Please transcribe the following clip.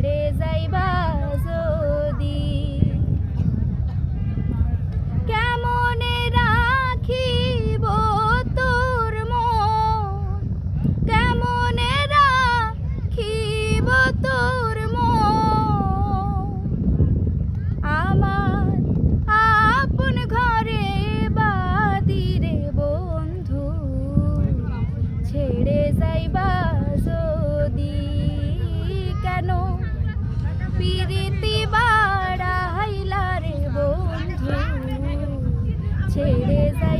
ছেড়ে যাইবা যদি কেমনে রাখিব তোর কেমন কেমনে রাখিব তোর মন? আমার আপন ঘরে বাদিরে বন্ধু, ছেড়ে যাইবা 美在